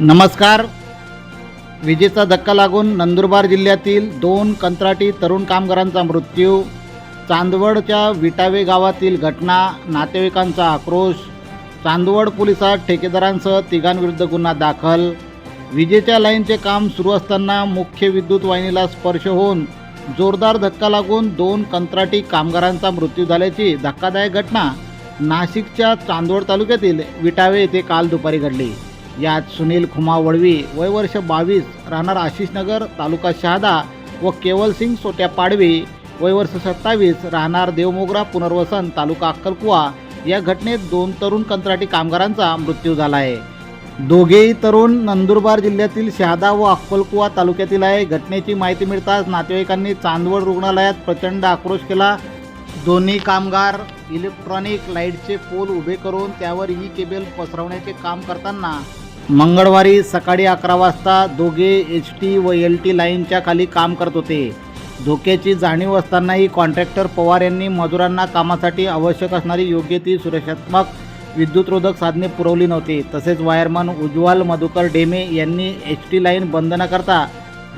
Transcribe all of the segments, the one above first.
नमस्कार. विजेचा धक्का लागून नंदुरबार जिल्ह्यातील दोन कंत्राटी तरुण कामगारांचा मृत्यू. चांदवडच्या विटावे गावातील घटना नातेवाईकांचा आक्रोश चांदवड पोलिसात ठेकेदारांसह तिघांविरुद्ध गुन्हा दाखल. विजेच्या लाईनचे काम सुरू असताना मुख्य विद्युत वाहिनीला स्पर्श होऊन जोरदार धक्का लागून दोन कंत्राटी कामगारांचा मृत्यू झाल्याची धक्कादायक घटना नाशिकच्या चांदवड तालुक्यातील विटावे येथे काल दुपारी घडली. यात सुनील खुमा वळवी वय वर्ष बावीस राहणार आशिषनगर तालुका शहादा व केवलसिंग सोट्या पाडवी. वय वर्ष सत्तावीस राहणार देवमोगरा पुनर्वसन तालुका अक्कलकुवा. या घटनेत दोन तरुण कंत्राटी कामगारांचा मृत्यू झाला आहे दोघेही तरुण नंदुरबार जिल्ह्यातील शहादा व अक्कलकुवा तालुक्यातील आहे. घटनेची माहिती मिळताच नातेवाईकांनी चांदवड रुग्णालयात प्रचंड आक्रोश केला. दोन्ही कामगार इलेक्ट्रॉनिक लाईटचे पोल उभे करून त्यावर ई केबल पसरवण्याचे काम करताना मंगळवारी सकाळी अकरा वाजता दोघे एच टी व एल टी लाईनच्या खाली काम करत होते. धोक्याची जाणीव असतानाही कॉन्ट्रॅक्टर पवार यांनी मजुरांना कामासाठी आवश्यक असणारी योग्य ती सुरक्षात्मक विद्युतरोधक साधने पुरवली नव्हती. तसेच वायरमन उज्ज्वल मधुकर डेमे यांनी एच टी लाईन बंद न करता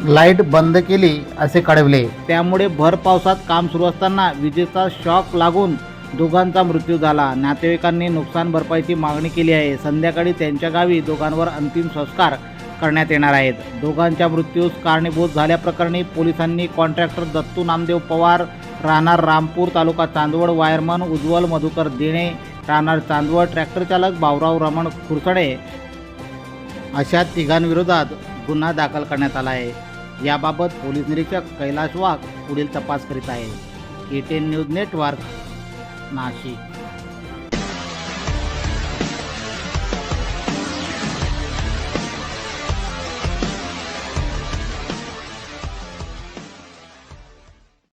लाइट बंद केली असे कळवले. त्यामुळे भर पावसात काम सुरू असताना विजेचा शॉक लागून दोघांचा मृत्यू झाला. नातेवाईकांनी नुकसान भरपाईची मागणी केली आहे. संध्याकाळी त्यांच्या गावी दोघांवर अंतिम संस्कार करण्यात येणार आहेत. दोघांच्या मृत्यूस कारणीभूत झाल्याप्रकरणी पोलिसांनी कॉन्ट्रॅक्टर दत्तू नामदेव पवार राहणार रामपूर तालुका चांदवड वायरमन उज्ज्वल मधुकर देणे राहणार चांदवड ट्रॅक्टर चालक भाऊराव रमण खुरसडे अशा तिघांविरोधात गुन्हा दाखल करण्यात आला आहे. याबाबत पोलीस निरीक्षक कैलाश वाघ पुढील तपास करीत आहे K ten news network Nasi.